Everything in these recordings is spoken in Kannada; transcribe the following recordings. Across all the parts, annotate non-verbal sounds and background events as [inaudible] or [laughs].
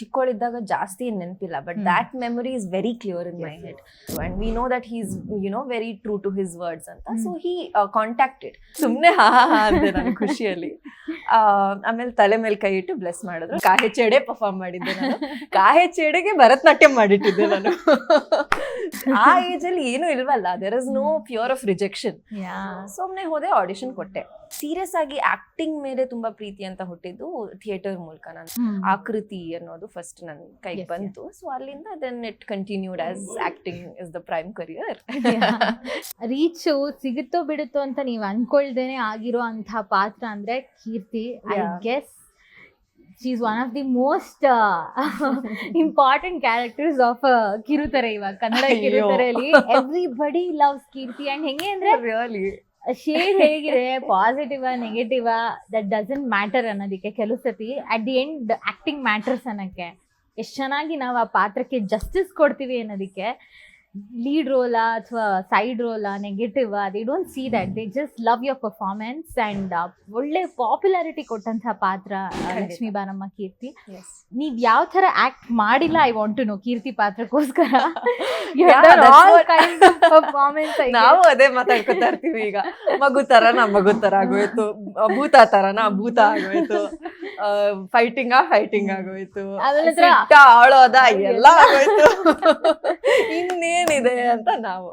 ಚಿಕ್ಕವಳಿದ್ದಾಗ ಜಾಸ್ತಿ ನೆನಪಿಲ್ಲ but. That memory is very clear in my head and we know that he's you know very true to his words ಅಂತ ಸೊ ಹಿ ಕಾಂಟ್ಯಾಕ್ಟೆಡ್ ಸುಮ್ಮನೆ ಹಾ ಹಾ ಅಂದೆ ನಾನು ಖುಷಿಯಲ್ಲಿ. [laughs] ಆಮೇಲೆ ತಲೆ ಮೇಲೆ ಕೈ ಇಟ್ಟು ಬ್ಲೆಸ್ ಮಾಡಿದ್ರು. ಕಾಹೆ ಚೇಡೆ ಪರ್ಫಾರ್ಮ್ ಮಾಡಿದ್ದೆ ನಾನು. ಕಾಹೆ ಚೇಡೆಗೆ ಭರತನಾಟ್ಯ ಮಾಡಿಟ್ಟಿದ್ದೆ ನಾನು. ಆ ಏಜಲ್ಲಿ ಏನೂ ಏನು ಇಲ್ವಲ್ಲ there is no fear of rejection ಸುಮ್ಮನೆ ಹೋದೆ ಆಡಿಷನ್ ಕೊಟ್ಟೆ. ಸೀರಿಯಸ್ ಆಗಿ ಆಕ್ಟಿಂಗ್ ಮೇಲೆ ತುಂಬಾ ಪ್ರೀತಿ ಅಂತ ಹುಟ್ಟಿದ್ದು ಥಿಯೇಟರ್ ಮೂಲಕ ನಾನು. ಆಕೃತಿ ಅನ್ನೋದು ಫಸ್ಟ್ ನನ್ನ ಕೈಗೆ ಬಂತು. ಸೊ ಅಲ್ಲಿಂದ then it continued as acting is the prime career reach ಸಿಗುತ್ತೋ ಬಿಡುತ್ತೋ ಅಂತ ನೀವು ಅನ್ಕೊಳ್ದೇನೆ ಆಗಿರೋ ಅಂತ ಪಾತ್ರ ಅಂದ್ರೆ Keerthi I. Guess she is one of the most important characters of ಕಿರುತೆರೆ ಇವಾಗ. ಕನ್ನಡ ಅಯ್ಯೋ. ಕಿರುತೆರೆಯಲ್ಲಿ ಎವ್ರಿಬಡಿ ಲವ್ಸ್ ಕೀರ್ತಿ ಅಂಡ್ ಹೆಂಗೆ ಅಂದ್ರೆ ರಿಯಲಿ ಶೇಡ್ ಹೇಗಿದೆ positive negative that doesn't matter ಅನ್ನೋದಕ್ಕೆ ಕೆಲವು ಸತಿ at the end acting matters ಅನ್ನೋಕ್ಕೆ. ಎಷ್ಟು ಚೆನ್ನಾಗಿ ನಾವು ಆ ಪಾತ್ರಕ್ಕೆ ಜಸ್ಟಿಸ್ ಕೊಡ್ತೀವಿ ಅನ್ನೋದಕ್ಕೆ. ಲೀಡ್ ರೋಲಾ ಅಥವಾ side ರೋಲಾ negative they don't see that they just love your performance and ಒಳ್ಳೆ ಪಾಪ್ಯುಲಾರಿಟಿ ಕೊಟ್ಟಂತಹ ಪಾತ್ರ ಆ. ಲಕ್ಷ್ಮೀ ಬಾರಮ್ಮ ಕೀರ್ತಿ. ನೀವ್ ಯಾವ ತರ ಆಕ್ಟ್ ಮಾಡಿಲ್ಲ I want to know Keerthi ಪಾತ್ರಕ್ಕೋಸ್ಕರ? ನಾವು ಅದೇ ಮಾತಾಡ್ಕೊತಾ ಇರ್ತೀವಿ ಈಗ. ಮಗು ತರನ ಮಗು ತರ ಆಗೋಯ್ತು. ಆ, ಭೂತ ತರನ ಭೂತ ಆಗೋಯ್ತು. ಫೈಟಿಂಗ್ ಫೈಟಿಂಗ್ ಆಗೋಯ್ತು. ಆಳೋದ ಎಲ್ಲ ಆಗೋಯ್ತು. [laughs] ಇನ್ನೇನಿದೆ ಅಂತ ನಾವು.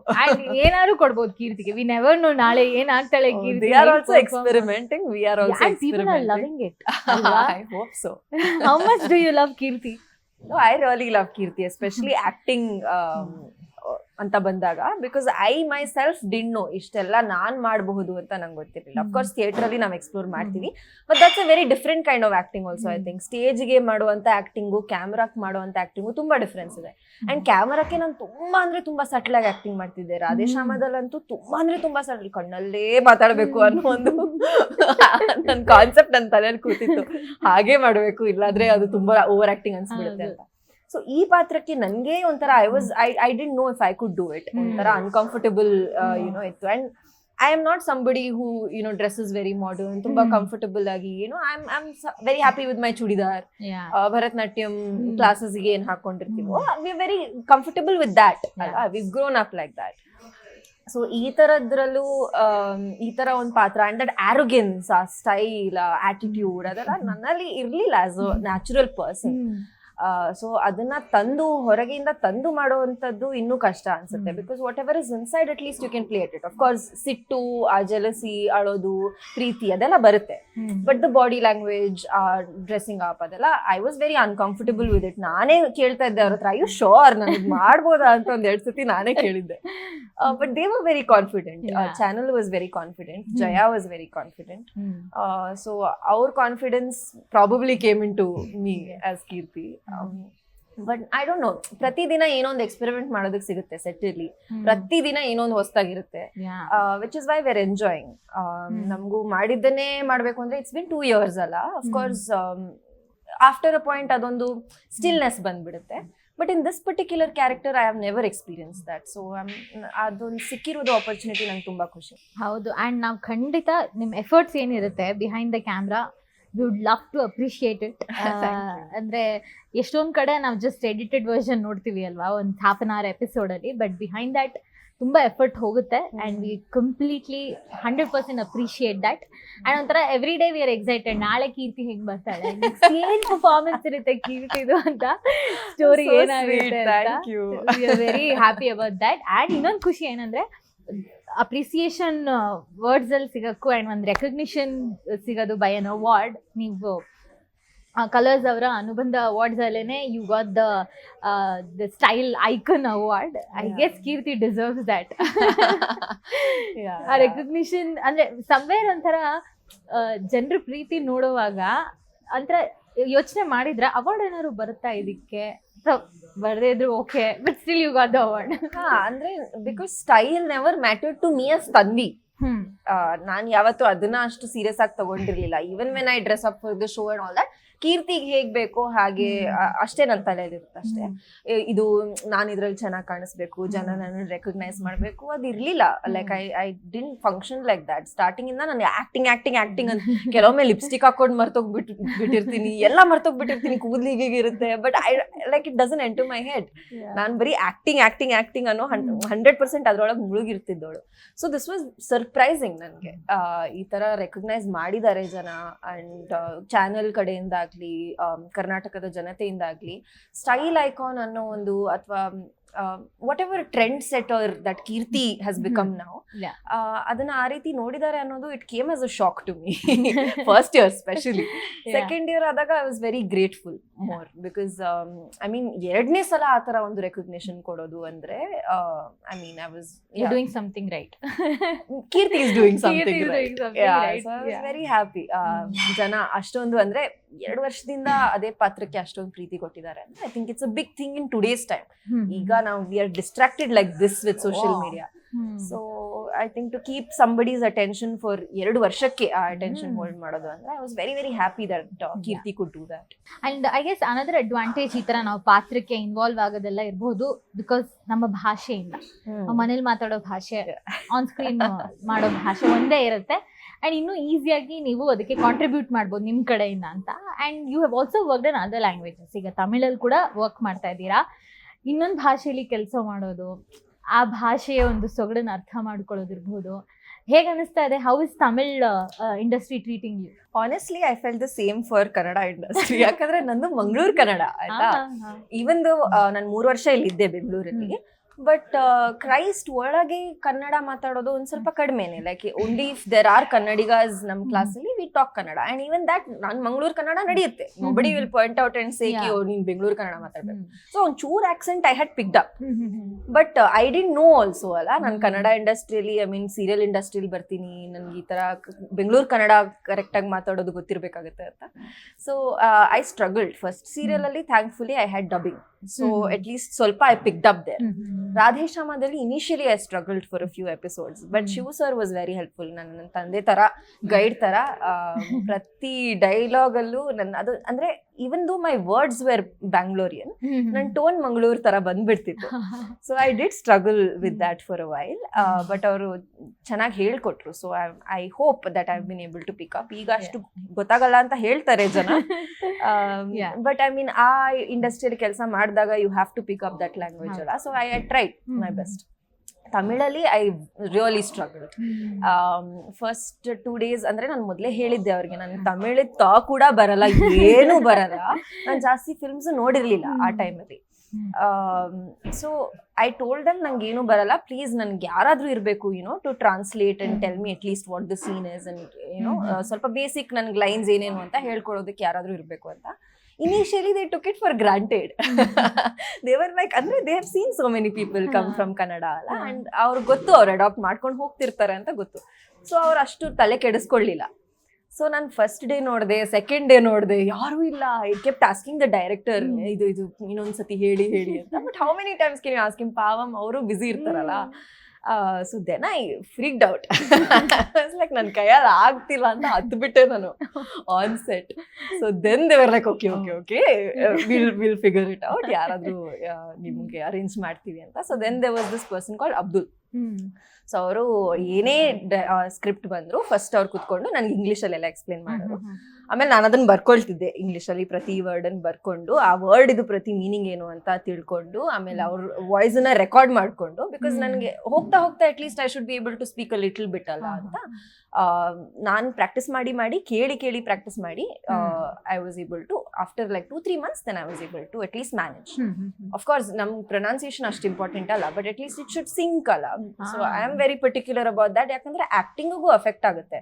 ಏನಾದ್ರು ಕೊಡ್ಬೋದು ಕೀರ್ತಿಗೆ. ವಿ ನೆವರ್ ನೋ ನಾಳೆ ಏನಾಗ್ತಾಳೆ Keerthi are also experimenting we are also experimenting loving it I hope so how much do you love Keerthi I really love Keerthi especially acting ಅಂತ ಬಂದಾಗ because I myself didn't know ಇಷ್ಟೆಲ್ಲ ನಾನ್ ಮಾಡಬಹುದು ಅಂತ ನಂಗೆ ಗೊತ್ತಿರಲಿಲ್ಲ. ಅಫ್ಕೋರ್ಸ್ ಥಿಯೇಟರ್ ಅಲ್ಲಿ ನಾವು ಎಕ್ಸ್ಪ್ಲೋರ್ ಮಾಡ್ತೀವಿ but that's a very different kind of acting also I think ಸ್ಟೇಜ್ಗೆ ಮಾಡುವಂತ ಆಕ್ಟಿಂಗು ಕ್ಯಾಮ್ರಾಕ್ ಮಾಡುವಂತ ಆಕ್ಟಿಂಗು ತುಂಬಾ ಡಿಫ್ರೆನ್ಸ್ ಇದೆ. ಅಂಡ್ ಕ್ಯಾಮ್ರಾಕ್ಕೆ ನಾನು ತುಂಬಾ ಅಂದ್ರೆ ತುಂಬಾ ಸಟ್ಲ್ ಆಗಿ ಆಕ್ಟಿಂಗ್ ಮಾಡ್ತಿದ್ದೆ. ರಾಧೇಶ್ಯಾಮದಲ್ಲಂತೂ ತುಂಬಾ ಅಂದ್ರೆ ತುಂಬಾ ಸಟ್ಲ್ ಕಣ್ಣಲ್ಲೇ ಮಾತಾಡಬೇಕು ಅನ್ನೋ ಒಂದು ನನ್ನ ಕಾನ್ಸೆಪ್ಟ್ ನನ್ನ ತಲೆಯಲ್ಲಿ ಕೂತಿತ್ತು. ಹಾಗೆ ಮಾಡಬೇಕು ಇಲ್ಲಾಂದ್ರೆ ಅದು ತುಂಬಾ ಓವರ್ ಆಕ್ಟಿಂಗ್ ಅನ್ಸ್ಬಿಡುತ್ತೆ ಅಂತ. ಸೊ ಈ ಪಾತ್ರಕ್ಕೆ ನನಗೆ ಒಂಥರ I was I I didn't know if I could do it. ಒಂಥರ ಅನ್ಕಂಫರ್ಟಬಲ್ ಯುನೋ ಇತ್ತು. And I am not somebody who you know dress is very modern ತುಂಬಾ. ಕಂಫರ್ಟಬಲ್ ಆಗಿ ಏನೋ I am I am very happy with my churidar Bharatanatyam. ಕ್ಲಾಸಸ್ಗೆ ಏನು ಹಾಕೊಂಡಿರ್ತೀವೋ we very comfortable with that ಅಲ್ವಾ? We grown up like that so ಈ ಥರದ್ರಲ್ಲೂ ಈ ಥರ ಒಂದು ಪಾತ್ರ ಆ್ಯಂಡ್ ದಟ್ ಆ್ಯರೋಗೆನ್ಸ್ ಆ ಸ್ಟೈಲ್ ಆಟಿಟ್ಯೂಡ್ ಅದೆಲ್ಲ ನನ್ನಲ್ಲಿ ಇರಲಿಲ್ಲ as a natural person so ಅದನ್ನ ತಂದು ಹೊರಗಿಂದ ತಂದು ಮಾಡುವಂಥದ್ದು ಇನ್ನೂ ಕಷ್ಟ ಅನ್ಸುತ್ತೆ. Because whatever is inside at least you can play it of course ಸಿಟ್ಟು ಆ ಜಲಸಿ ಅಳೋದು ಪ್ರೀತಿ ಅದೆಲ್ಲ ಬರುತ್ತೆ. ಬಟ್ ದ ಬಾಡಿ ಲ್ಯಾಂಗ್ವೇಜ್ ಆ ಡ್ರೆಸ್ಸಿಂಗ್ ಅಪ್ ಅದೆಲ್ಲ I was very uncomfortable with it ನಾನೇ ಕೇಳ್ತಾ ಇದ್ದೆ ಅವ್ರ ಹತ್ರ ಅಯ್ಯೋ ಶೋರ್ ನನಗೆ ಮಾಡ್ಬೋದಾ? ಅಂತ ಒಂದ್ ಎರಡು ಸತಿ ನಾನೇ ಕೇಳಿದ್ದೆ. But they were very confident. Channel was very confident. Jaya was very confident so ಅವ್ರ confidence probably came into me as Keerthi but I don't know ಪ್ರತಿದಿನ ದಿನ ಏನೊಂದು ಎಕ್ಸ್ಪೆರಿಮೆಂಟ್ ಮಾಡೋದಕ್ಕೆ ಸಿಗುತ್ತೆ ಸೆಟ್ ಇರ್ಲಿ ಪ್ರತಿದಿನ ದಿನ ಏನೊಂದು ಹೊಸದಾಗಿರುತ್ತೆ. Which is why we're enjoying ನಮಗೂ ಮಾಡಿದ್ದನ್ನೇ ಮಾಡಬೇಕು ಅಂದ್ರೆ ಇಟ್ಸ್ ಬಿನ್ ಟೂ ಇಯರ್ಸ್ ಅಲ್ಲ. Of course after a point ಅದೊಂದು ಸ್ಟಿಲ್ನೆಸ್ ಬಂದ್ಬಿಡುತ್ತೆ. But in this particular character I have never experience that so ಅದೊಂದು ಸಿಕ್ಕಿರೋದು ಆಪರ್ಚುನಿಟಿ ನಂಗೆ ತುಂಬಾ ಖುಷಿ. ಹೌದು. ಆ್ಯಂಡ್ ನಾವು ಖಂಡಿತ ನಿಮ್ಮ ಎಫರ್ಟ್ಸ್ ಏನಿರುತ್ತೆ behind the camera would love to appreciate it ಅಂದ್ರೆ ಎಷ್ಟೊಂದು ಕಡೆ ನಾವು ಜಸ್ಟ್ ಎಡಿಟೆಡ್ ವರ್ಷನ್ ನೋಡ್ತೀವಿ ಅಲ್ವಾ? ಒಂದು ಹಾಫ್ ಅನ್ ಅವರ್ ಎಪಿಸೋಡಲ್ಲಿ ಬಟ್ ಬಿಹೈಂಡ್ ದ್ಯಾಟ್ ತುಂಬ ಎಫರ್ಟ್ ಹೋಗುತ್ತೆ. And we completely hundred percent appreciate that and ಒಂಥರ every day we are excited ನಾಳೆ ಕೀರ್ತಿ ಹೆಂಗೆ ಬರ್ತಾಳೆ ಏನು ಪರ್ಫಾರ್ಮೆನ್ಸ್ ಇರುತ್ತೆ ಕೀರ್ತಿದು ಅಂತ ಸ್ಟೋರಿ ಏನಾಗುತ್ತೆ we very happy about that and ಇನ್ನೊಂದು ಖುಷಿ ಏನಂದ್ರೆ ಅಪ್ರಿಸಿಯೇಷನ್ ವರ್ಡ್ಸ್ ಅಲ್ಲಿ ಸಿಗಕ್ಕೂ ಆ್ಯಂಡ್ ಒಂದು ರೆಕಗ್ನಿಷನ್ ಸಿಗೋದು ಬೈ ಅನ್ ಅವಾರ್ಡ್ ನೀವು ಕಲರ್ಸ್ ಅವರ ಅನುಬಂಧ ಅವಾರ್ಡ್ಸ್ ಅಲ್ಲೇನೆ you got the the style icon award I. Guess Keerthi deserves that ಆ ರೆಕಗ್ನಿಷನ್ [laughs] ಅಂದ್ರೆ ಸಮ್ವೇರ್ ಒಂಥರ ಜನರ ಪ್ರೀತಿ ನೋಡುವಾಗ ಒಂಥರ ಯೋಚನೆ ಮಾಡಿದ್ರೆ ಅವಾರ್ಡ್ ಏನಾದ್ರು ಬರುತ್ತಾ ಇದಕ್ಕೆ? ಬರದೇ ಇದ್ರು okay but still you got the award ಹಾ ಅಂದ್ರೆ because style never matter to me as Tanvi ನಾನು ಯಾವತ್ತೂ ಅದನ್ನ ಅಷ್ಟು ಸೀರಿಯಸ್ ಆಗಿ ತಗೊಂಡಿರ್ಲಿಲ್ಲ. Even when I dress up for the show and all that ಕೀರ್ತಿಗೆ ಹೇಗ್ ಬೇಕೋ ಹಾಗೆ ಆ- ಅಷ್ಟೇ ನನ್ನ ತಲೆಯಲ್ಲಿ ಇರುತ್ತೆ ಅಷ್ಟೇ ಏ, ಇದು ನಾನು ಇದ್ರಲ್ಲಿ ಚೆನ್ನಾಗಿ ಕಾಣಿಸ್ಬೇಕು ಜನ ನನ್ನ ರೆಕಗ್ನೈಸ್ ಮಾಡ್ಬೇಕು ಅದು ಇರ್ಲಿಲ್ಲ. Like I I didn't function like that starting ಇಂದ ನಾನು ಆಕ್ಟಿಂಗ್ ಆಕ್ಟಿಂಗ್ ಆಕ್ಟಿಂಗ್ ಅಂತ ಕೆಲವೊಮ್ಮೆ ಲಿಪ್ಸ್ಟಿಕ್ ಹಾಕೊಂಡು ಮರ್ತೋಗ್ಬಿಟ್ಟು ಬಿಟ್ಟಿರ್ತೀನಿ. ಎಲ್ಲ ಮರ್ತೋಗ್ಬಿಟ್ಟಿರ್ತೀನಿ ಕೂದಲಿಗೆ ಇರುತ್ತೆ. But I like it doesn't enter my head ನಾನು ಬರೀ ಆಕ್ಟಿಂಗ್ ಆಕ್ಟಿಂಗ್ ಆಕ್ಟಿಂಗ್ ಅನ್ನೋ ಹಂಡ್ರೆಡ್ ಪರ್ಸೆಂಟ್ ಅದ್ರೊಳಗೆ ಮುಳುಗಿರ್ತಿದ್ದವಳು ಸೊ ದಿಸ್ ವಾಸ್ ಸರ್ಪ್ರೈಸಿಂಗ್ ನನಗೆ. ಈ ತರ ರೆಕಗ್ನೈಸ್ ಮಾಡಿದ್ದಾರೆ ಜನ. ಅಂಡ್ ಚಾನೆಲ್ ಕಡೆಯಿಂದಾಗ್ಲಿ ಆಮ್, ಕರ್ನಾಟಕದ ಜನತೆಯಿಂದಾಗ್ಲಿ ಸ್ಟೈಲ್ ಐಕಾನ್ ಅನ್ನೋ ಒಂದು ಅಥವಾ whatever trendsetter that Keerthi has become ನಾವು. ಅದನ್ನ ಆ ರೀತಿ ನೋಡಿದ್ದಾರೆ ಅನ್ನೋದು it came as a shock to me first year specially second year ಆದಾಗ I was very grateful more because I mean ಎರಡನೇ ಸಲ ಆ ತರ ಒಂದು ರೆಕಗ್ನೇಷನ್ ಕೊಡೋದು ಅಂದ್ರೆ I mean I was doing something right Keerthi is doing something is doing something right, [laughs] yeah. Very happy ಜನ ಅಷ್ಟೊಂದು ಅಂದ್ರೆ ಎರಡು ವರ್ಷದಿಂದ ಅದೇ ಪಾತ್ರಕ್ಕೆ ಅಷ್ಟೊಂದು ಪ್ರೀತಿ ಕೊಟ್ಟಿದ್ದಾರೆ I think it's a big thing in today's time ಈಗ ನಾವು we are distracted like this with social. Media so I think to keep somebody's attention for ಎರಡು ವರ್ಷಕ್ಕೆ ಆ ಅಟೆನ್ಷನ್. ಹೋಲ್ಡ್ ಮಾಡೋದು ಅಂದ್ರೆ I was very very happy that Keerthi could do that and I guess another advantage ಈ ತರ ನಾವು ಪಾತ್ರಕ್ಕೆ ಇನ್ವಾಲ್ವ್ ಆಗೋದೆಲ್ಲ ಇರಬಹುದು ಬಿಕಾಸ್ ನಮ್ಮ ಭಾಷೆಯಿಂದ ಮನೇಲಿ ಮಾತಾಡೋ ಭಾಷೆ ಆನ್ ಸ್ಕ್ರೀನ್ ಮಾಡೋ ಭಾಷೆ ಒಂದೇ ಇರುತ್ತೆ. ಅಂಡ್ ಇನ್ನೂ ಈಸಿಯಾಗಿ ನೀವು ಅದಕ್ಕೆ ಕಾಂಟ್ರಿಬ್ಯೂಟ್ ಮಾಡ್ಬೋದು ನಿಮ್ಮ ಕಡೆಯಿಂದ ಅಂತ. And you have also work in other languages ಈಗ ತಮಿಳಲ್ಲಿ ಕೂಡ ವರ್ಕ್ ಮಾಡ್ತಾ ಇದ್ದೀರಾ. ಇನ್ನೊಂದು ಭಾಷೆಯಲ್ಲಿ ಕೆಲಸ ಮಾಡೋದು ಆ ಭಾಷೆಯ ಒಂದು ಸೊಗಡನ್ನು ಅರ್ಥ ಮಾಡ್ಕೊಳ್ಳೋದಿರ್ಬೋದು. ಹೇಗೆ ಅನಿಸ್ತಾ ಇದೆ? How is Tamil industry treating you honestly I felt the same for Kannada industry ಯಾಕಂದ್ರೆ ನಂದು ಮಂಗಳೂರು ಕನ್ನಡ ಆಯ್ತಾ? ಈವನ್ ನಾನು ಮೂರು ವರ್ಷ ಇಲ್ಲಿದ್ದೆ ಬೆಂಗಳೂರಲ್ಲಿ ಬಟ್ ಕ್ರೈಸ್ಟ್ ಒಳಗೆ ಕನ್ನಡ ಮಾತಾಡೋದು ಒಂದು ಸ್ವಲ್ಪ ಕಡಿಮೆನೆ. Like only if there are Kannadigas ನಮ್ಮ ಕ್ಲಾಸಲ್ಲಿ we talk Kannada and even that ನಾನು ಮಂಗಳೂರು ಕನ್ನಡ ನಡೆಯುತ್ತೆ. Body will point out and say ಕಿ ನೀನ್ ಬೆಂಗಳೂರು ಕನ್ನಡ ಮಾತಾಡ್ಬೇಕು. ಸೊ ಒಂದು ಚೂರ್ accent I had picked up but I didn't know also ಅಲ್ಲ? ನಾನು ಕನ್ನಡ ಇಂಡಸ್ಟ್ರಿಯಲ್ಲಿ ಐ ಮೀನ್ ಸೀರಿಯಲ್ ಇಂಡಸ್ಟ್ರಿಯಲ್ಲಿ ಬರ್ತೀನಿ. ನನ್ಗೆ ಈ ಥರ ಬೆಂಗಳೂರು ಕನ್ನಡ ಕರೆಕ್ಟಾಗಿ ಮಾತಾಡೋದು ಗೊತ್ತಿರಬೇಕಾಗುತ್ತೆ ಅಂತ. So I struggled first ಸೀರಿಯಲಲ್ಲಿ thankfully I had dubbing so. At least ಸ್ವಲ್ಪ I picked up there ರಾಧೇಶ್ಯಾಮದಲ್ಲಿ initially I struggled for a few episodes but. Shiva sir was very helpful ನನ್ನ ತಂದೆ ತರ ಗೈಡ್ ತರ ಪ್ರತಿ ಡೈಲಾಗಲ್ಲೂ ನನ್ನ ಅದು ಅಂದ್ರೆ even though my words wear ಬ್ಯಾಂಗ್ಳೂರಿಯನ್ ನನ್ನ ಟೋನ್ ಮಂಗಳೂರು ತರ ಬಂದ್ಬಿಡ್ತಿತ್ತು. So I did struggle with that for a while but ಅವರು ಚೆನ್ನಾಗಿ ಹೇಳ್ಕೊಟ್ರು. So I I hope that I been able to pick up ಈಗ ಅಷ್ಟು ಗೊತ್ತಾಗಲ್ಲ ಅಂತ ಹೇಳ್ತಾರೆ ಜನ. ಬಟ್ ಐ ಮೀನ್ ಆ ಇಂಡಸ್ಟ್ರಿಯಲ್ಲಿ ಕೆಲಸ ಮಾಡಿದಾಗ you have to pick up that language. ಅಲ್ಲ. So I I try my best ತಮಿಳಲ್ಲಿ I really struggle. First two days ಅಂದ್ರೆ ನಾನು ಮೊದಲೇ ಹೇಳಿದ್ದೆ ಅವ್ರಿಗೆ ನನ್ ತಮಿಳ್ ತಾ ಕೂಡ ಬರಲ್ಲ ಏನು ಬರಲ್ಲ. ನಾನು ಜಾಸ್ತಿ ಫಿಲ್ಮ್ಸ್ ನೋಡಿರ್ಲಿಲ್ಲ ಆ. ಟೈಮಲ್ಲಿ ಸೊ ಐ ಟೋಲ್ಡ್ ದಮ್ ನಂಗೆ ಏನು ಬರಲ್ಲ ಪ್ಲೀಸ್ ನನ್ಗೆ ಯಾರಾದ್ರೂ ಇರಬೇಕು you know to translate and tell me at least what the scene is and ಏನೋ. ಸ್ವಲ್ಪ ಬೇಸಿಕ್ ನನ್ಗೆ ಲೈನ್ಸ್ ಏನೇನು ಅಂತ ಹೇಳ್ಕೊಡೋದಕ್ಕೆ ಯಾರಾದ್ರೂ ಇರಬೇಕು ಅಂತ. Initially they took it for granted they were ಅಂದ್ರೆ they have seen so many people come from Kannada ಅಲ್ಲ. ಅಂಡ್ ಅವ್ರಿಗೆ ಗೊತ್ತು ಅವ್ರು ಅಡಾಪ್ಟ್ ಮಾಡ್ಕೊಂಡು ಹೋಗ್ತಿರ್ತಾರೆ ಅಂತ ಗೊತ್ತು. ಸೊ ಅವ್ರು ಅಷ್ಟು ತಲೆ ಕೆಡಿಸ್ಕೊಳ್ಳಿಲ್ಲ. ಸೊ ನಾನು ಫಸ್ಟ್ ಡೇ ನೋಡಿದೆ ಸೆಕೆಂಡ್ ಡೇ ನೋಡಿದೆ ಯಾರೂ ಇಲ್ಲ. I kept asking the director. ಇದು ಇದು ಇನ್ನೊಂದ್ಸತಿ ಹೇಳಿ ಹೇಳಿ ಅಂತ. But how many times can asking ಪಾವಮ್ ಅವರು ಬ್ಯುಸಿ ಇರ್ತಾರಲ್ಲ. So then I freaked out like ನನ್ನ ಕೈಯಲ್ಲಿ ಆಗ್ತಿಲ್ಲ ಅಂತ ಹತ್ಬಿಟ್ಟೆ ನಾನು on set so then they were like okay okay okay we'll we'll figure it out ಯಾರಾದರೂ ನಿಮಗೆ ಅರೇಂಜ್ ಮಾಡ್ತೀವಿ ಅಂತ. So then they was this person called Abdul so ಅವರು ಏನೇ ಸ್ಕ್ರಿಪ್ಟ್ ಬಂದ್ರು ಫಸ್ಟ್ ಅವ್ರು ಕುತ್ಕೊಂಡು ನನಗೆ ಇಂಗ್ಲೀಷಲ್ಲೆಲ್ಲ ಎಕ್ಸ್ಪ್ಲೇನ್ ಮಾಡೋರು. ಆಮೇಲೆ ನಾನು ಅದನ್ನ ಬರ್ಕೊಳ್ತಿದ್ದೆ ಇಂಗ್ಲೀಷಲ್ಲಿ ಪ್ರತಿ ವರ್ಡ್ ಅನ್ನು ಬರ್ಕೊಂಡು ಆ ವರ್ಡ್ ಇದು ಪ್ರತಿ ಮೀನಿಂಗ್ ಏನು ಅಂತ ತಿಳ್ಕೊಂಡು ಆಮೇಲೆ ಅವ್ರ ವಾಯ್ಸ್ ಅನ್ನ ರೆಕಾರ್ಡ್ ಮಾಡ್ಕೊಂಡು ಬಿಕಾಸ್. ನನಗೆ ಹೋಗ್ತಾ ಹೋಗ್ತಾ at least I should be able to speak a little bit ಅಲ್ಲ ಅಂತ. ನಾನು ಪ್ರಾಕ್ಟೀಸ್ ಮಾಡಿ ಮಾಡಿ ಕೇಳಿ ಕೇಳಿ ಪ್ರಾಕ್ಟೀಸ್ ಮಾಡಿ I was able to after like two three months then I was able to at least manage of course ನಮ್ ಪ್ರೊನೌನ್ಸಿಯೇಷನ್ ಅಷ್ಟು ಇಂಪಾರ್ಟೆಂಟ್ ಅಲ್ಲ but at least it should sync ಅಲ್ಲ. So I am very particular about that ಯಾಕಂದ್ರೆ ಆಕ್ಟಿಂಗಿಗೂ ಅಫೆಕ್ಟ್ ಆಗುತ್ತೆ.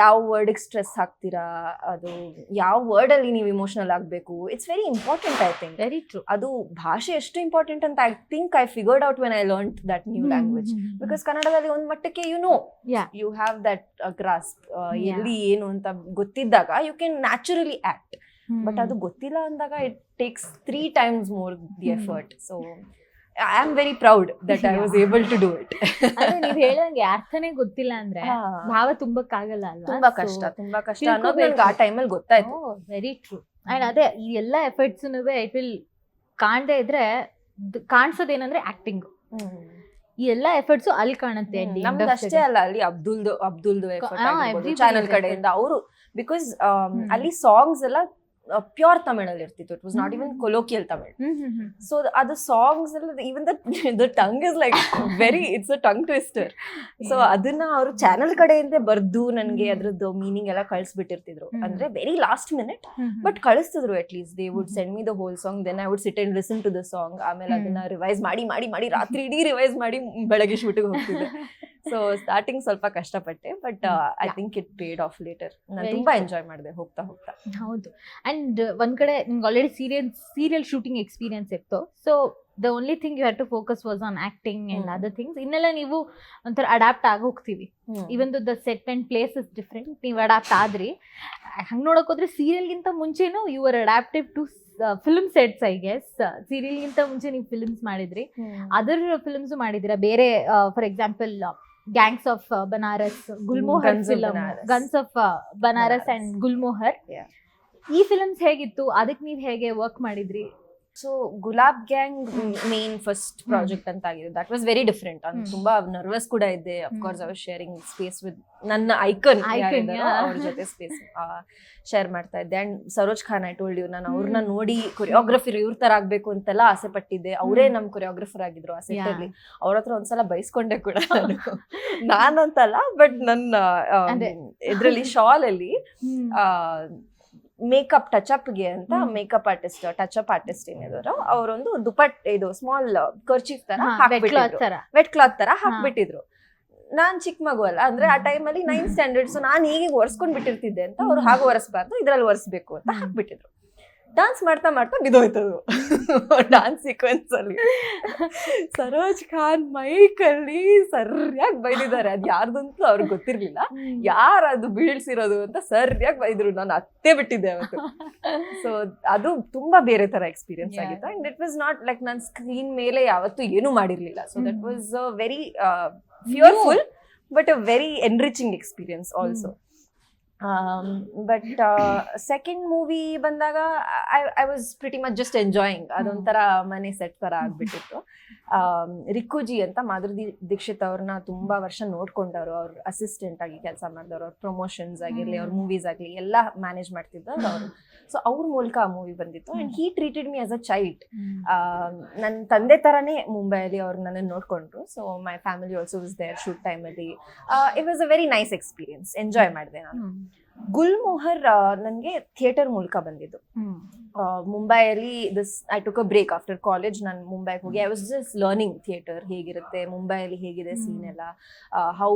ಯಾವ ವರ್ಡಿಗೆ ಸ್ಟ್ರೆಸ್ ಹಾಕ್ತೀರಾ ಅದು ಯಾವ ವರ್ಡ್ ಅಲ್ಲಿ ನೀವು ಇಮೋಷನಲ್ ಆಗಬೇಕು it's very important I think very true ಅದು ಭಾಷೆ ಎಷ್ಟು ಇಂಪಾರ್ಟೆಂಟ್ ಅಂತ I think I figured out when I learn that new language because ಕನ್ನಡದಲ್ಲಿ ಒಂದ್ ಮಟ್ಟಕ್ಕೆ you know. You have that grasp Yeah. ಎಲ್ಲಿ ಏನು ಅಂತ ಗೊತ್ತಿದ್ದಾಗ you can naturally act but ಅದು ಗೊತ್ತಿಲ್ಲ ಅಂದಾಗ it takes three times more the. Effort so I am very proud that I was able to do it ನೀವು ಹೇಳಂಗೆ ಅರ್ಥನೇ ಗೊತ್ತಿಲ್ಲ ಅಂದ್ರೆ ಭಾವ ತುಂಬಕ್ಕಾಗಲ್ಲ ಅಲ್ವಾ? ತುಂಬಾ ಕಷ್ಟ ತುಂಬಾ ಕಷ್ಟ ಅನ್ನೋದು ನನ್ಗೆ ಆ ಟೈಮಲ್ಲಿ ಗೊತ್ತಾಯ್ತು. ವೆರಿ ಟ್ರೂ ಅಂಡ್ ಅದೇ ಈ ಎಲ್ಲ ಎಫರ್ಟ್ಸ್ ಇಟ್ ವಿಲ್ ಕಾಣದೇ ಇದ್ರೆ ಕಾಣ್ಸೋದೇನಂದ್ರೆ ಆಕ್ಟಿಂಗ್ ಈ ಎಲ್ಲ ಎಫರ್ಟ್ಸ್ ಅಲ್ಲಿ ಕಾಣುತ್ತೆ ನಮ್ದು ಅಷ್ಟೇ. ಅಲ್ಲ ಅಲ್ಲಿ ಅಬ್ದುಲ್ದು ಅಬ್ದುಲ್ದು ಚಾನಲ್ ಕಡೆಯಿಂದ ಅವರು ಬಿಕಾಸ್ ಹ್ಮ್. ಅಲ್ಲಿ ಸಾಂಗ್ಸ್ ಎಲ್ಲ ಪ್ಯೂರ್ ತಮಿಳಲ್ಲಿ ಇರ್ತಿತ್ತು it was not even. Colloquial Tamil. So ಅದು ಸಾಂಗ್ಸ್ ಎಲ್ಲ even the tongue is like very it's a tongue twister so. ಅದನ್ನ ಅವರು ಚಾನೆಲ್ ಕಡೆಯಿಂದ ಬರ್ದು ನನಗೆ. ಅದ್ರದ್ದು ಮೀನಿಂಗ್ ಎಲ್ಲ ಕಳಿಸ್ಬಿಟ್ಟಿರ್ತಿದ್ರು. ಅಂದ್ರೆ very last minute. But ಕಳಿಸ್ತಿದ್ರು at least they would. Send me the whole song then I would sit and listen to the song ಆಮೇಲೆ. ಅದನ್ನ ರಿವೈಸ್ ಮಾಡಿ ಮಾಡಿ ಮಾಡಿ ರಾತ್ರಿ ಇಡೀ ರಿವೈಸ್ ಮಾಡಿ ಬೆಳಗ್ಗೆ ಶೂಟಿಗೆ ಹೋಗ್ತಿದ್ದೆ [laughs] ಸೊ ಸ್ಟಾರ್ಟಿಂಗ್ ಸ್ವಲ್ಪ ಕಷ್ಟಪಟ್ಟೆ but I. Think it paid off later ನಾನು ತುಂಬಾ ಎಂಜಾಯ್ ಮಾಡಿದೆ ಹೋಗ್ತಾ ಹೋಗ್ತಾ. ಹೌದು. ಅಂಡ್ ಒಂದ್ ಕಡೆ ನಿಮ್ಗೆ already serial serial shooting experience ಇತ್ತು. So the only thing you have to focus was on acting and other things ಇನ್ನೆಲ್ಲ ನೀವು ಒಂಥರ ಅಡಾಪ್ಟ್ ಆಗಿ ಹೋಗ್ತೀವಿ even the set and place is different ನೀವು ಅಡಾಪ್ಟ್ ಆದ್ರಿ. ಹಂಗೆ ನೋಡಕ್ ಹೋದ್ರೆ ಸೀರಿಯಲ್ಗಿಂತ ಮುಂಚೆನೂ you are adaptive to film sets I guess ಸೀರಿಯಲ್ಗಿಂತ ಮುಂಚೆ ನೀವು ಫಿಲ್ಮ್ಸ್ ಮಾಡಿದ್ರಿ. ಅದರ್ ಫಿಲ್ಮ್ಸ್ ಮಾಡಿದಿರಾ ಬೇರೆ for example gangs of Banaras Gulmohar Guns film guns of Banaras and Gulmohar ಈ ಫಿಲ್ಮ್ಸ್ ಹೇಗಿತ್ತು? ಅದಕ್ಕೆ ನೀವ್ ಹೇಗೆ ವರ್ಕ್ ಮಾಡಿದ್ರಿ? ಸೊ ಗುಲಾಬ್ ಗ್ಯಾಂಗ್ ಮೇನ್ ಫಸ್ಟ್ ಪ್ರಾಜೆಕ್ಟ್ ಅಂತ ಆಗಿದೆ ದಟ್ ವಾಸ್ ವೆರಿ ಡಿಫ್ರೆಂಟ್ ಅಂತ ತುಂಬಾ ನರ್ವಸ್ ಕೂಡ ಇದ್ದೆ. Of course our sharing space with ನನ್ನ ಐಕನ್. ಅವ್ರ ಜೊತೆ ಸ್ಪೇಸ್ ಶೇರ್ ಮಾಡ್ತಾ ಇದ್ದೆ. And Saroj Khan I told you ನಾನು ಅವ್ರನ್ನ ನೋಡಿ ಕೊರಿಯೋಗ್ರಫಿ ಇವ್ರ ತರ ಆಗ್ಬೇಕು ಅಂತೆಲ್ಲ ಆಸೆ ಪಟ್ಟಿದ್ದೆ. ಅವರೇ ಹ್ಮ್. ನಮ್ ಕೊರಿಯೋಗ್ರಫರ್ ಆಗಿದ್ರು ಆ ಸೆಟ್ಟಲ್ಲಿ Yeah. ಅಲ್ಲಿ. ಅವ್ರ ಹತ್ರ ಒಂದ್ಸಲ ಬೈಸ್ಕೊಂಡೆ ಕೂಡ ನಾನು. ನಾನಂತಲ್ಲ ಬಟ್ ನನ್ನ. ಇದ್ರಲ್ಲಿ ಶಾಲ್ ಅಲ್ಲಿ [laughs] ಮೇಕಪ್ ಟಚ್ಗೆ ಅಂತ. Makeup artist touch up artist ಏನಿದ್ರು ಅವರೊಂದು ದುಪಟ್ ಇದು ಸ್ಮಾಲ್ ಕರ್ಚೀಫ್ ತರ ಹಾಕ್ಬಿಟ್ಟಿದ್ರು ವೆಟ್ ಕ್ಲಾತ್ ತರ ಹಾಕ್ಬಿಟ್ಟಿದ್ರು ನಾನ್ ಚಿಕ್ಕ ಮಗು ಅಲ್ಲ ಅಂದ್ರೆ ಆ. ಟೈಮಲ್ಲಿ ನೈನ್ ಸ್ಟ್ಯಾಂಡರ್ಡ್ ಸೊ ನಾನು ಹೀಗೆ ಒರೆಸ್ಕೊಂಡ್ ಬಿಟ್ಟಿರ್ತಿದ್ದೆ ಅಂತ ಅವ್ರು ಹಾಗೆ ಒರೆಸ್ಬಾರ್ದು ಇದ್ರಲ್ಲಿ ಒರೆಸ್ಬೇಕು ಅಂತ. ಹಾಕ್ಬಿಟ್ಟಿದ್ರು ಡಾನ್ಸ್ ಮಾಡ್ತಾ ಮಾಡ್ತಾ ಬಿದ್ದೋಯ್ತದು. ಡಾನ್ಸ್ ಸೀಕ್ವೆನ್ಸ್ ಅಲ್ಲಿ. ಸರೋಜ್ ಖಾನ್ ಮೈಕ್ ಅಲ್ಲಿ ಸರಿಯಾಗಿ ಬೈದಿದ್ದಾರೆ. ಅದು ಯಾರ್ದಂತೂ ಅವ್ರಿಗೆ ಗೊತ್ತಿರ್ಲಿಲ್ಲ. ಯಾರು ಅದು ಬೀಳ್ಸಿರೋದು ಅಂತ ಸರಿಯಾಗಿ ಬೈದ್ರು. ನಾನು ಅತ್ತೆ ಬಿಟ್ಟಿದ್ದೆ ಅವತ್ತು. ಸೊ ಅದು ತುಂಬಾ ಬೇರೆ ತರ ಎಕ್ಸ್ಪೀರಿಯನ್ಸ್ ಆಗಿತ್ತು. And it was not like ನಾನು ಸ್ಕ್ರೀನ್ ಮೇಲೆ ಯಾವತ್ತೂ ಏನು ಮಾಡಿರ್ಲಿಲ್ಲ. So that. Was very fearful but a very enriching experience also but second movie ಬಂದಾಗ I I was pretty much just enjoying ಅದೊಂಥರ ಮನೆ ಸೆಟ್ ಥರ ಆಗ್ಬಿಟ್ಟಿತ್ತು. ರಿಕ್ಕುಜಿ ಅಂತ ಮಾಧುರಿ ದೀಕ್ಷಿತ್ ಅವ್ರನ್ನ ತುಂಬಾ ವರ್ಷ ನೋಡ್ಕೊಂಡವ್ರು. ಅವ್ರ ಅಸಿಸ್ಟೆಂಟ್ ಆಗಿ ಕೆಲಸ ಮಾಡಿದವರು ಅವ್ರ ಪ್ರಮೋಷನ್ಸ್ ಆಗಿರಲಿ ಅವ್ರ ಮೂವೀಸ್ ಆಗಲಿ ಎಲ್ಲ ಮ್ಯಾನೇಜ್ ಮಾಡ್ತಿದ್ದವ್ರು ಅವರು. ಸೊ ಅವ್ರ ಮೂಲಕ ಆ ಮೂವಿ ಬಂದಿತ್ತು. And he treated me as a child ನನ್ನ ತಂದೆ ಥರನೇ ಮುಂಬೈಯಲ್ಲಿ ಅವ್ರು ನನ್ನನ್ನು ನೋಡಿಕೊಂಡ್ರು. So my family also was there shoot ಟೈಮಲ್ಲಿ it was a very nice experience enjoy ಮಾಡಿದೆ ನಾನು. ಗುಲ್ಮೋಹರ್ ನನಗೆ ಥಿಯೇಟರ್ ಮೂಲಕ ಬಂದಿದ್ದು. ಮುಂಬೈಯಲ್ಲಿ this I took a break after college ನಾನು ಮುಂಬೈಗೆ ಹೋಗಿ I was just learning theatre ಹೇಗಿರುತ್ತೆ ಮುಂಬೈಯಲ್ಲಿ ಹೇಗಿದೆ ಸೀನ್ ಎಲ್ಲ ಹೌ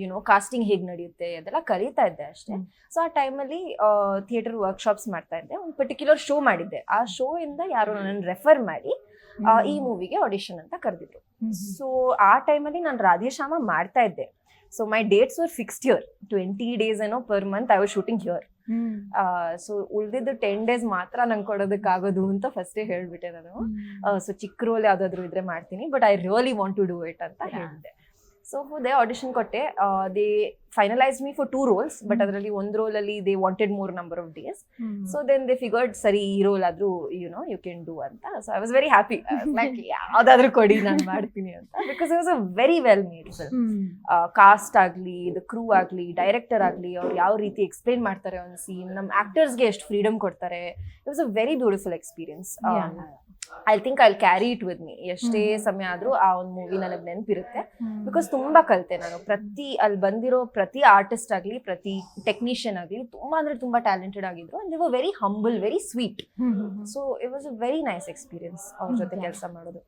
ಯುನೋ ಕಾಸ್ಟಿಂಗ್ ಹೇಗೆ ನಡೆಯುತ್ತೆ ಅದೆಲ್ಲ ಕಲಿತಾ ಇದ್ದೆ ಅಷ್ಟೇ. ಸೊ ಆ ಟೈಮಲ್ಲಿ ಥಿಯೇಟರ್ ವರ್ಕ್ಶಾಪ್ಸ್ ಮಾಡ್ತಾ ಇದ್ದೆ. ಒಂದು ಪರ್ಟಿಕ್ಯುಲರ್ ಶೋ ಮಾಡಿದ್ದೆ. ಆ ಶೋ ಇಂದ ಯಾರು ನನ್ನ ರೆಫರ್ ಮಾಡಿ ಈ ಮೂವಿಗೆ ಆಡಿಷನ್ ಅಂತ ಕರೆದಿದ್ರು. ಸೊ ಆ ಟೈಮಲ್ಲಿ ನಾನು ರಾಧೇಶ್ಯಾಮ ಮಾಡ್ತಾ ಇದ್ದೆ. So my dates were fixed here twenty days ಏನೋ per month I was shooting here so ಉಳಿದಿದ್ದು ಟೆನ್ ಡೇಸ್ ಮಾತ್ರ ನಂಗೆ ಕೊಡೋದಕ್ಕಾಗೋದು ಅಂತ ಫಸ್ಟೇ ಹೇಳ್ಬಿಟ್ಟೆ ನಾನು. ಸೊ ಚಿಕ್ಕ ರೋಲ್ ಯಾವ್ದಾದ್ರು ಇದ್ರೆ ಮಾಡ್ತೀನಿ but I really want to do it ಅಂತ. ಹೇಳಿದೆ ಸೊ ಹೋದೆ ಆಡಿಷನ್ ಕೊಟ್ಟೆ. They finalise me for two roles but. ಅದರಲ್ಲಿ ಒಂದು ರೋಲಲ್ಲಿ they wanted more number of days so then they figured ಸರಿ ಈ ರೋಲ್ ಆದ್ರೂ you know you can do ಅಂತ so I was very happy like ಯಾವ್ದಾದ್ರೂ ಕೊಡಿ ನಾನು ಮಾಡ್ತೀನಿ ಅಂತ. Because it was a very well made film cast ಆಗಲಿ ಇದು ಕ್ರೂ ಆಗಲಿ ಡೈರೆಕ್ಟರ್ ಆಗಲಿ ಅವ್ರು ಯಾವ ರೀತಿ ಎಕ್ಸ್ಪ್ಲೇನ್ ಮಾಡ್ತಾರೆ ಒಂದು ಸೀನ್ ನಮ್ಮ ಆಕ್ಟರ್ಸ್ಗೆ ಎಷ್ಟು ಫ್ರೀಡಮ್ ಕೊಡ್ತಾರೆ. It was a very beautiful experience I think I carry it with me ಎಷ್ಟೇ. ಸಮಯ ಆದ್ರೂ ಆ ಒಂದು ಮೂವಿ ನನಗೆ ನೆನಪಿರುತ್ತೆ. ಬಿಕಾಸ್ ತುಂಬಾ ಕಲಿತೆ ನಾನು. ಪ್ರತಿ ಅಲ್ಲಿ ಬಂದಿರೋ ಪ್ರತಿ ಆರ್ಟಿಸ್ಟ್ ಆಗಲಿ ಪ್ರತಿ ಟೆಕ್ನಿಷಿಯನ್ ಆಗಲಿ ತುಂಬಾ ಅಂದ್ರೆ ತುಂಬಾ ಟ್ಯಾಲೆಂಟೆಡ್ ಆಗಿದ್ರು and they very humble very sweet so it was a very nice experience ಅವ್ರ ಜೊತೆ ಕೆಲಸ ಮಾಡೋದು.